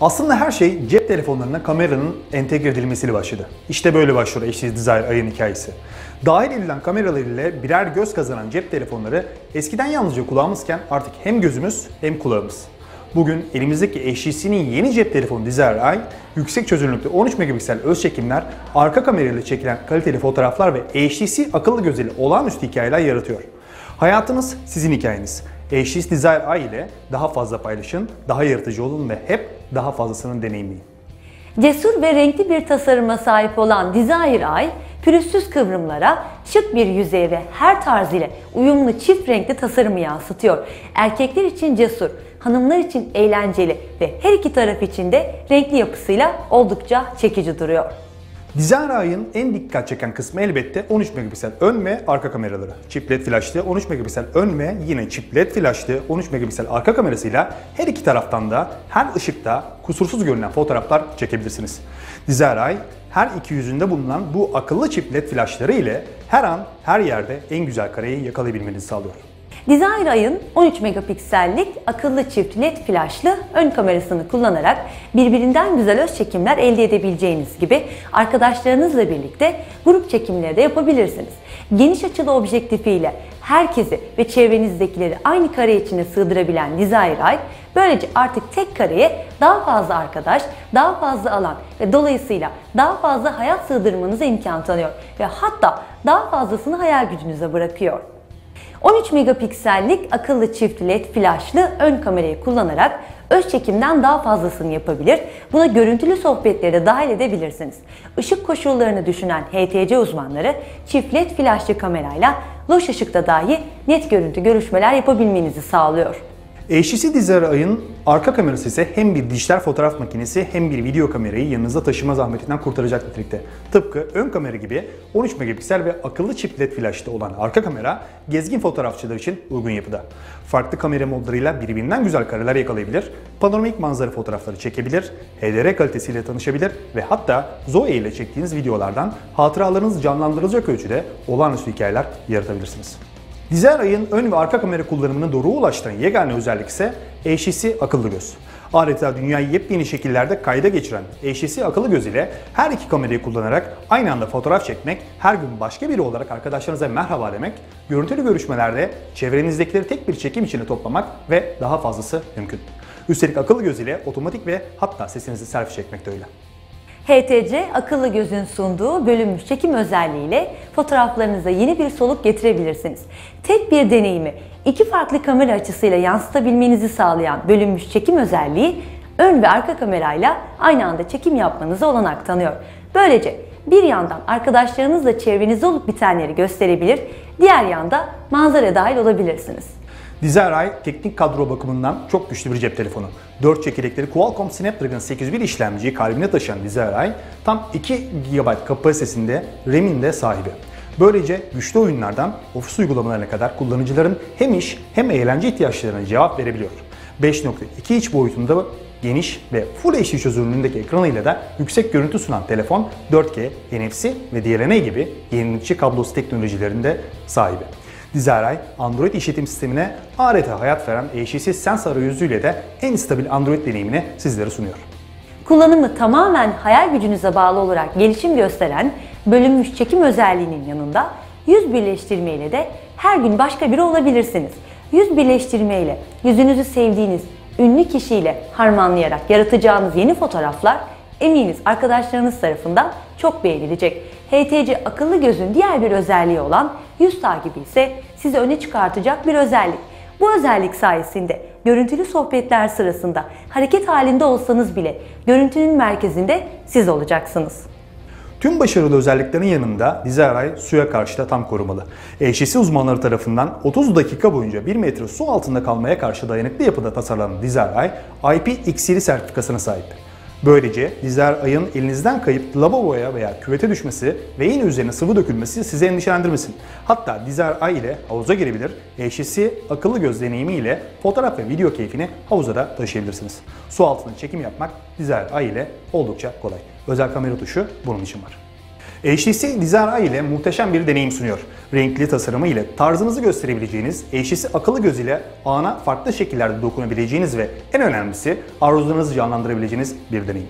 Aslında her şey cep telefonlarına kameranın entegre edilmesiyle başladı. İşte böyle başlıyor HTC Desire ayın hikayesi. Dahil edilen kameralar ile birer göz kazanan cep telefonları eskiden yalnızca kulağımızken artık hem gözümüz hem kulağımız. Bugün elimizdeki HTC'nin yeni cep telefonu Desire Eye, yüksek çözünürlükte 13 megapiksel öz çekimler, arka kamerayla çekilen kaliteli fotoğraflar ve HTC akıllı gözüyle olağanüstü hikayeler yaratıyor. Hayatınız sizin hikayeniz. HTC Desire Eye ile daha fazla paylaşın, daha yaratıcı olun ve hep daha fazlasını deneyimleyin. Cesur ve renkli bir tasarıma sahip olan Desire Eye, pürüzsüz kıvrımlara, şık bir yüzeye ve her tarz ile uyumlu çift renkli tasarımı yansıtıyor. Erkekler için cesur, hanımlar için eğlenceli ve her iki taraf için de renkli yapısıyla oldukça çekici duruyor. Desire Eye'ın en dikkat çeken kısmı elbette 13 megapiksel ön ve arka kameraları. Çift led flashlı 13 megapiksel ön ve yine çift led flashlı 13 megapiksel arka kamerasıyla her iki taraftan da her ışıkta kusursuz görünen fotoğraflar çekebilirsiniz. Eye her iki yüzünde bulunan bu akıllı çift led flashları ile her an her yerde en güzel kareyi yakalayabilmenizi sağlıyor. Desire Eye'ın 13 megapiksellik akıllı çift led flashlı ön kamerasını kullanarak birbirinden güzel öz çekimler elde edebileceğiniz gibi arkadaşlarınızla birlikte grup çekimleri de yapabilirsiniz. Geniş açılı objektifiyle herkesi ve çevrenizdekileri aynı kare içine sığdırabilen Desire Eye böylece artık tek kareye daha fazla arkadaş, daha fazla alan ve dolayısıyla daha fazla hayat sığdırmanıza imkan tanıyor ve hatta daha fazlasını hayal gücünüze bırakıyor. 13 megapiksellik akıllı çift led flashlı ön kamerayı kullanarak öz çekimden daha fazlasını yapabilir. Buna görüntülü sohbetleri de dahil edebilirsiniz. Işık koşullarını düşünen HTC uzmanları çift led flashlı kamerayla loş ışıkta dahi net görüntü görüşmeler yapabilmenizi sağlıyor. HTC Eye'ın arka kamerası ise hem bir dijital fotoğraf makinesi hem bir video kamerayı yanınızda taşıma zahmetinden kurtaracak nitelikte. Tıpkı ön kamera gibi 13 megapiksel ve akıllı çift led flashlı olan arka kamera gezgin fotoğrafçılar için uygun yapıda. Farklı kamera modlarıyla birbirinden güzel kareler yakalayabilir, panoramik manzara fotoğrafları çekebilir, HDR kalitesiyle tanışabilir ve hatta Zoe ile çektiğiniz videolardan hatıralarınız canlandırılacak ölçüde olağanüstü hikayeler yaratabilirsiniz. Desire Eye'ın ön ve arka kamera kullanımını doğru ulaştıran yegane özellik ise HTC akıllı göz. Adeta dünyayı yepyeni şekillerde kayda geçiren HTC akıllı göz ile her iki kamerayı kullanarak aynı anda fotoğraf çekmek, her gün başka biri olarak arkadaşlarınıza merhaba demek, görüntülü görüşmelerde çevrenizdekileri tek bir çekim içine toplamak ve daha fazlası mümkün. Üstelik akıllı göz ile otomatik ve hatta sesinizi selfie çekmek de öyle. HTC akıllı gözün sunduğu bölünmüş çekim özelliğiyle fotoğraflarınıza yeni bir soluk getirebilirsiniz. Tek bir deneyimi iki farklı kamera açısıyla yansıtabilmenizi sağlayan bölünmüş çekim özelliği ön ve arka kamerayla aynı anda çekim yapmanıza olanak tanıyor. Böylece bir yandan arkadaşlarınızla çevrenizde olup bitenleri gösterebilir, diğer yanda manzara dahil olabilirsiniz. Eye teknik kadro bakımından çok güçlü bir cep telefonu. 4 çekirdekleri Qualcomm Snapdragon 801 işlemciyi kalbine taşıyan Eye tam 2 GB kapasitesinde RAM'in de sahibi. Böylece güçlü oyunlardan ofis uygulamalarına kadar kullanıcıların hem iş hem eğlence ihtiyaçlarına cevap verebiliyor. 5.2 inç boyutunda geniş ve Full HD çözünürlüğündeki ekranıyla da yüksek görüntü sunan telefon 4K, NFC ve DLNA gibi yenilikçi kablosuz teknolojilerinde sahibi. Desire Android işletim sistemine adeta hayat veren HTC Sense arayüzüyle de en stabil Android deneyimini sizlere sunuyor. Kullanımı tamamen hayal gücünüze bağlı olarak gelişim gösteren bölünmüş çekim özelliğinin yanında yüz birleştirme ile de her gün başka biri olabilirsiniz. Yüz birleştirme ile yüzünüzü sevdiğiniz ünlü kişiyle harmanlayarak yaratacağınız yeni fotoğraflar eminiz arkadaşlarınız tarafından çok beğenilecek. HTC akıllı gözün diğer bir özelliği olan yüz takibi ise sizi öne çıkartacak bir özellik. Bu özellik sayesinde görüntülü sohbetler sırasında hareket halinde olsanız bile görüntünün merkezinde siz olacaksınız. Tüm başarılı özelliklerin yanında Eye suya karşı da tam korumalı. HTC uzmanları tarafından 30 dakika boyunca 1 metre su altında kalmaya karşı dayanıklı yapıda tasarlanan Desire Eye IP-X7 sertifikasına sahip. Böylece Desire Eye'ın elinizden kayıp lavaboya veya küvete düşmesi ve yine üzerine sıvı dökülmesi sizi endişelendirmesin. Hatta Desire Eye ile havuza girebilir, HTC akıllı göz deneyimi ile fotoğraf ve video keyfini havuza da taşıyabilirsiniz. Su altında çekim yapmak Desire Eye ile oldukça kolay. Özel kamera tuşu bunun için var. HTC Eye ile muhteşem bir deneyim sunuyor. Renkli tasarımı ile tarzınızı gösterebileceğiniz, HTC akıllı göz ile ana farklı şekillerde dokunabileceğiniz ve en önemlisi arzularınızı canlandırabileceğiniz bir deneyim.